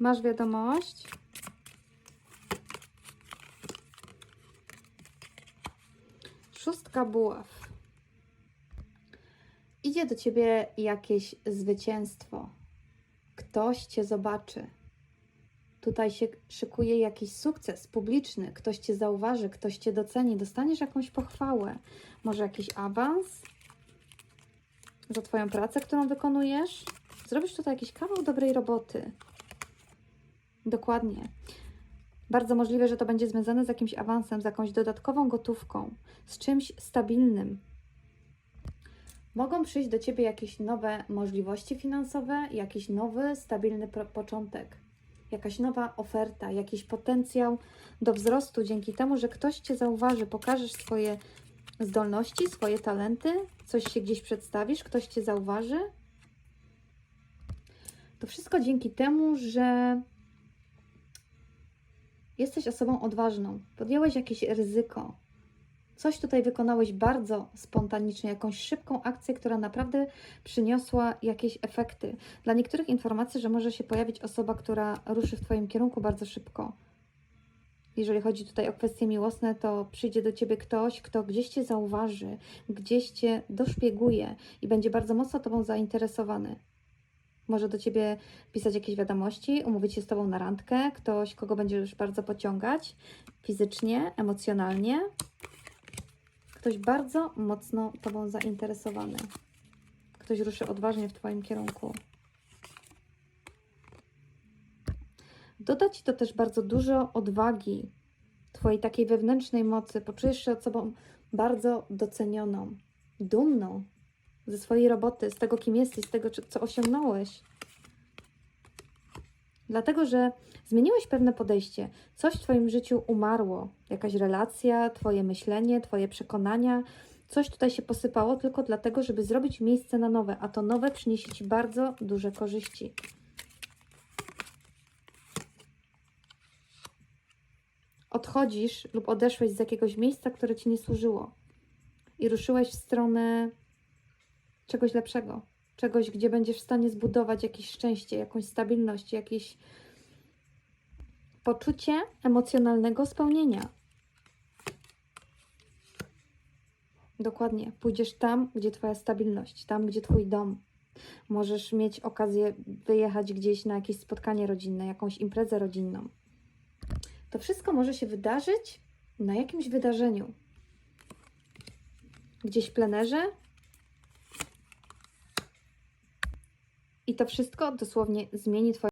Masz wiadomość? Szóstka buław. Idzie do ciebie jakieś zwycięstwo. Ktoś cię zobaczy. Tutaj się szykuje jakiś sukces publiczny. Ktoś cię zauważy, ktoś cię doceni, dostaniesz jakąś pochwałę. Może jakiś awans za Twoją pracę, którą wykonujesz. Zrobisz tutaj jakiś kawał dobrej roboty. Dokładnie. Bardzo możliwe, że to będzie związane z jakimś awansem, z jakąś dodatkową gotówką, z czymś stabilnym. Mogą przyjść do Ciebie jakieś nowe możliwości finansowe, jakiś nowy, stabilny początek, jakaś nowa oferta, jakiś potencjał do wzrostu dzięki temu, że ktoś Cię zauważy, pokażesz swoje zdolności, swoje talenty, coś się gdzieś przedstawisz, ktoś Cię zauważy. To wszystko dzięki temu, że jesteś osobą odważną, podjąłeś jakieś ryzyko, coś tutaj wykonałeś bardzo spontanicznie, jakąś szybką akcję, która naprawdę przyniosła jakieś efekty. Dla niektórych informacji, że może się pojawić osoba, która ruszy w Twoim kierunku bardzo szybko. Jeżeli chodzi tutaj o kwestie miłosne, to przyjdzie do Ciebie ktoś, kto gdzieś Cię zauważy, gdzieś Cię doszpieguje i będzie bardzo mocno Tobą zainteresowany. Może do Ciebie pisać jakieś wiadomości, umówić się z Tobą na randkę, ktoś, kogo będziesz bardzo pociągać fizycznie, emocjonalnie. Ktoś bardzo mocno Tobą zainteresowany. Ktoś ruszy odważnie w Twoim kierunku. Doda Ci to też bardzo dużo odwagi, Twojej takiej wewnętrznej mocy. Poczujesz się osobą bardzo docenioną, dumną ze swojej roboty, z tego, kim jesteś, z tego, co osiągnąłeś. Dlatego, że zmieniłeś pewne podejście. Coś w Twoim życiu umarło. Jakaś relacja, Twoje myślenie, Twoje przekonania. Coś tutaj się posypało tylko dlatego, żeby zrobić miejsce na nowe, a to nowe przyniesie Ci bardzo duże korzyści. Odchodzisz lub odeszłeś z jakiegoś miejsca, które Ci nie służyło i ruszyłeś w stronę czegoś lepszego, czegoś, gdzie będziesz w stanie zbudować jakieś szczęście, jakąś stabilność, jakieś poczucie emocjonalnego spełnienia. Dokładnie. Pójdziesz tam, gdzie Twoja stabilność, tam, gdzie Twój dom. Możesz mieć okazję wyjechać gdzieś na jakieś spotkanie rodzinne, jakąś imprezę rodzinną. To wszystko może się wydarzyć na jakimś wydarzeniu. Gdzieś w plenerze, I to wszystko dosłownie zmieni Twoje